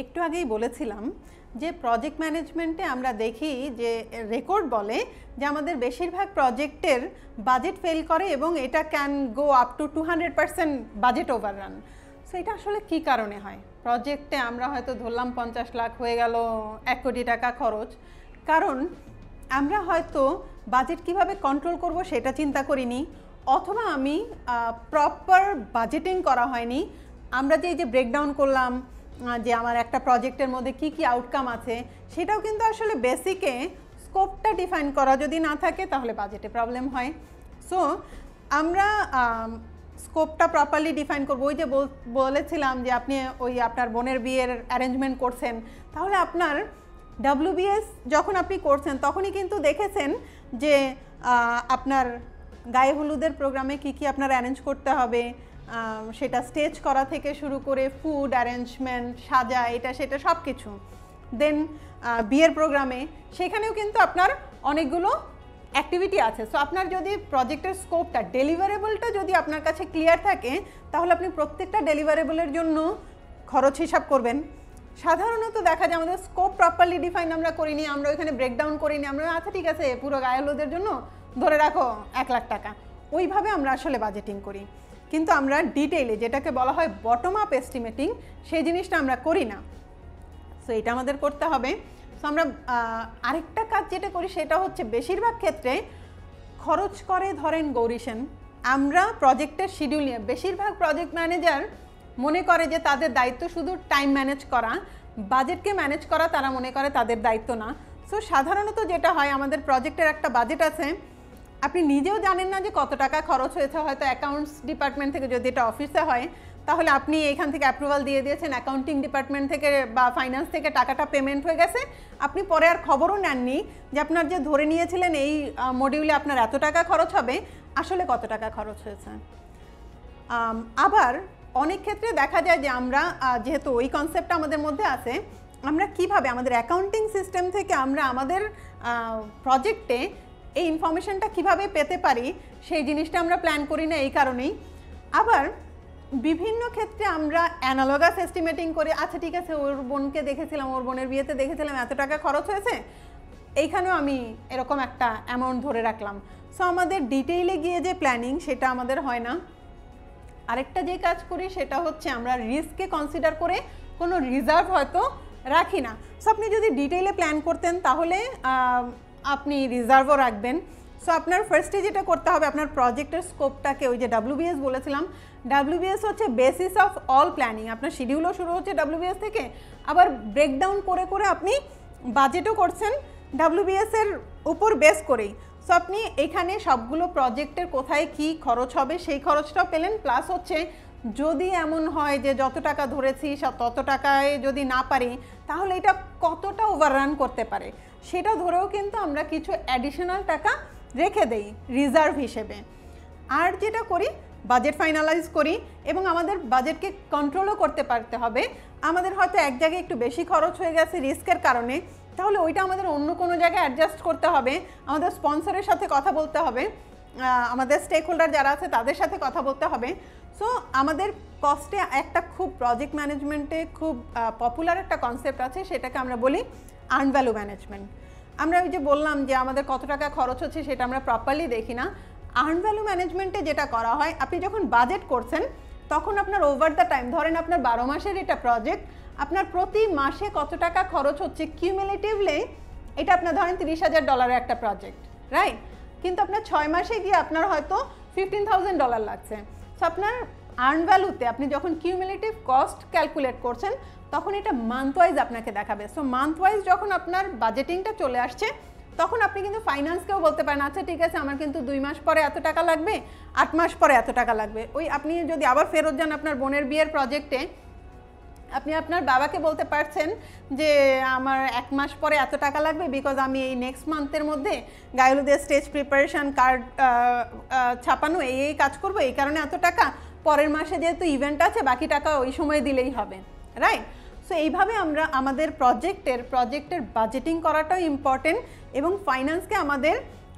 একটু আগেই বলেছিলাম যে প্রজেক্ট ম্যানেজমেন্টে আমরা দেখি যে রেকর্ড বলে যে আমাদের বেশিরভাগ প্রজেক্টের বাজেট ফেল করে এবং এটা can go up to two hundred percent budget overrun so এটা আসলে কি কারণে হয়? প্রজেক্টে আমরা হয়তো ধরলাম পঞ্চাশ লাখ হয়ে গেল, এক কোটি টাকা খরচ। কারণ আমরা হয়তো বাজেট কীভাবে কন্ট্রোল করব সেটা চিন্তা করিনি, অথবা আমি প্রপার বাজেটিং করা হয়নি। আমরা যে এই যে ব্রেকডাউন করলাম যে আমার একটা প্রজেক্টের মধ্যে কি কি আউটকাম আছে, সেটাও কিন্তু আসলে বেসিকে স্কোপটা ডিফাইন করা যদি না থাকে, তাহলে বাজেটে প্রবলেম হয়। সো আমরা স্কোপটা প্রপারলি ডিফাইন করব। ওই যে বলেছিলাম যে আপনি ওই আপনার বোনের বিয়ের অ্যারেঞ্জমেন্ট করছেন, তাহলে আপনার ডাব্লিউবিএস যখন আপনি করছেন, তখনই কিন্তু দেখেছেন যে আপনার গায়ে হলুদের প্রোগ্রামে কি কি আপনার অ্যারেঞ্জ করতে হবে সেটা স্টেজ করা থেকে শুরু করে ফুড অ্যারেঞ্জমেন্ট সাজা, এটা, সেটা সব কিছু দেন বিয়ের প্রোগ্রামে সেখানেও কিন্তু আপনার অনেকগুলো অ্যাক্টিভিটি আছে। সো আপনার যদি প্রজেক্টের স্কোপটা ডেলিভারেবলটা যদি আপনার কাছে ক্লিয়ার থাকে, তাহলে আপনি প্রত্যেকটা ডেলিভারেবলের জন্য খরচ হিসাব করবেন। সাধারণত দেখা যায় আমাদের স্কোপ প্রপারলি ডিফাইন আমরা করিনি, আমরা ওইখানে ব্রেকডাউন করিনি, আমরা আচ্ছা ঠিক আছে, পুরো গায়ে জন্য ধরে রাখো এক লাখ টাকা। ওইভাবে আমরা আসলে বাজেটিং করি। কিন্তু আমরা ডিটেইলে যেটাকে বলা হয় বটম আপ এস্টিমেটিং সেই জিনিসটা আমরা করি না। সো এটা আমাদের করতে হবে। সো আমরা আরেকটা কাজ যেটা করি সেটা হচ্ছে বেশিরভাগ ক্ষেত্রে খরচ করে ধরেন গৌরীশন আমরা প্রজেক্টের শিডিউল নিয়ে, বেশিরভাগ প্রজেক্ট ম্যানেজার মনে করে যে তাদের দায়িত্ব শুধু টাইম ম্যানেজ করা বাজেটকে ম্যানেজ করা, তারা মনে করে তাদের দায়িত্ব না। সো সাধারণত যেটা হয়, আমাদের প্রজেক্টের একটা বাজেট আছে আপনি নিজেও জানেন না যে কত টাকা খরচ হয়েছে, হয়তো অ্যাকাউন্টস ডিপার্টমেন্ট থেকে যদি এটা অফিসে হয়, তাহলে আপনি এখান থেকে অ্যাপ্রুভাল দিয়ে দিয়েছেন অ্যাকাউন্টিং ডিপার্টমেন্ট থেকে বা ফাইন্যান্স থেকে টাকাটা পেমেন্ট হয়ে গেছে। আপনি পরে আর খবরও নেননি যে আপনার যে ধরে নিয়েছিলেন এই মডিউলে আপনার এত টাকা খরচ হবে, আসলে কত টাকা খরচ হয়েছে? আবার অনেক ক্ষেত্রে দেখা যায় যে আমরা যেহেতু ওই কনসেপ্টটা আমাদের মধ্যে আছে, আমরা কীভাবে আমাদের অ্যাকাউন্টিং সিস্টেম থেকে আমরা আমাদের প্রজেক্টে এই ইনফরমেশনটা কীভাবে পেতে পারি, সেই জিনিসটা আমরা প্ল্যান করি না, এই কারণেই। আবার বিভিন্ন ক্ষেত্রে আমরা অ্যানালগাস এস্টিমেটিং করে আচ্ছা ঠিক আছে, ওর বোনকে দেখেছিলাম, ওর বোনের বিয়েতে দেখেছিলাম, এত টাকা খরচ হয়েছে, এইখানেও আমি এরকম একটা অ্যামাউন্ট ধরে রাখলাম। সো আমাদের ডিটেইলে গিয়ে যে প্ল্যানিং সেটা আমাদের হয় না। আরেকটা যে কাজ করি, সেটা হচ্ছে আমরা রিস্ককে কনসিডার করে কোনো রিজার্ভ হয়তো রাখি না। সো আপনি যদি ডিটেইলে প্ল্যান করতেন, তাহলে আপনি রিজার্ভও রাখবেন। সো আপনার ফার্স্টে যেটা করতে হবে, আপনার প্রজেক্টের স্কোপটাকে ওই যে ডাব্লিউবিএস বলেছিলাম ডাব্লিউবিএস হচ্ছে বেসিস অফ অল প্ল্যানিং আপনার শিডিউলও শুরু হচ্ছে ডাব্লিউবিএস থেকে, আবার ব্রেকডাউন করে করে আপনি বাজেটও করছেন ডাব্লিউবিএস এর উপর বেস করেই। সো আপনি এখানে সবগুলো প্রজেক্টের কোথায় কি খরচ হবে, সেই খরচটাও পেলেন প্লাস হচ্ছে যদি এমন হয় যে যত টাকা ধরেছি তত টাকায় যদি না পারি, তাহলে এটা কতটা ওভাররান করতে পারে? সেটা ধরেও কিন্তু আমরা কিছু অ্যাডিশনাল টাকা রেখে দেই রিজার্ভ হিসেবে। আর যেটা করি বাজেট ফাইনালাইজ করি এবং আমাদের বাজেটকে কন্ট্রোলও করতে পারতে হবে। আমাদের হয়তো এক জায়গায় একটু বেশি খরচ হয়ে গেছে রিস্কের কারণে, তাহলে ওইটা আমাদের অন্য কোনো জায়গায় অ্যাডজাস্ট করতে হবে। আমাদের স্পন্সরের সাথে কথা বলতে হবে। আমাদের স্টেক হোল্ডার যারা আছে, তাদের সাথে কথা বলতে হবে। সো আমাদের কস্টে একটা খুব প্রজেক্ট ম্যানেজমেন্টে খুব পপুলার একটা কনসেপ্ট আছে, সেটাকে আমরা বলি আর্ন ভ্যালু ম্যানেজমেন্ট আমরা ওই যে বললাম যে আমাদের কত টাকা খরচ হচ্ছে, সেটা আমরা প্রপারলি দেখি না। আর্ন ভ্যালু ম্যানেজমেন্টে যেটা করা হয়, আপনি যখন বাজেট করছেন, তখন আপনার ওভার দ্য টাইম ধরেন আপনার বারো মাসের এটা প্রজেক্ট আপনার প্রতি মাসে কত টাকা খরচ হচ্ছে কিউমিলেটিভলি এটা আপনার ধরেন তিরিশ হাজার ডলারের একটা প্রজেক্ট রাইট কিন্তু আপনার ছয় মাসে গিয়ে আপনার হয়তো ফিফটিন থাউজেন্ড ডলার লাগছে। সো আপনার আর্ন ভ্যালুতে আপনি যখন কিউমুলেটিভ কস্ট ক্যালকুলেট করছেন, তখন এটা মান্থ ওয়াইজ আপনাকে দেখাবে। সো মান্থ ওয়াইজ যখন আপনার বাজেটিংটা চলে আসছে, তখন আপনি কিন্তু ফাইন্যান্সকেও বলতে পারেন আচ্ছা ঠিক আছে, আমার কিন্তু দুই মাস পরে এত টাকা লাগবে, আট মাস পরে এত টাকা লাগবে। ওই আপনি যদি আবার ফেরত যান আপনার বোনের বিয়ের প্রজেক্টে আপনি আপনার বাবাকে বলতে পারছেন যে আমার এক মাস পরে এত টাকা লাগবে বিকজ আমি এই নেক্সট মান্থের মধ্যে গায়লুদের স্টেজ প্রিপারেশন কার্ড ছাপানো, এই এই কাজ করব, এই কারণে এত টাকা। পরের মাসে যেহেতু ইভেন্ট আছে, বাকি টাকা ওই সময় দিলেই হবে রাইট সো এইভাবে আমরা আমাদের প্রজেক্টের প্রজেক্টের বাজেটিং করাটাও ইম্পর্টেন্ট এবং ফাইন্যান্সকে আমাদের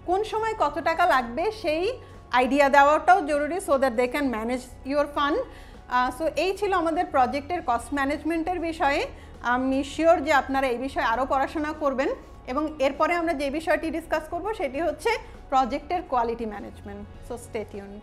কোন সময় কত টাকা লাগবে সেই আইডিয়া দেওয়াটাও জরুরি so that they can manage your fund so এই ছিল আমাদের প্রজেক্টের কস্ট ম্যানেজমেন্টের বিষয়ে। আমি শিওর যে আপনারা এই বিষয়ে আরও পড়াশোনা করবেন এবং এরপরে আমরা যে বিষয়টি ডিসকাস করব সেটি হচ্ছে প্রজেক্টের quality management so stay tuned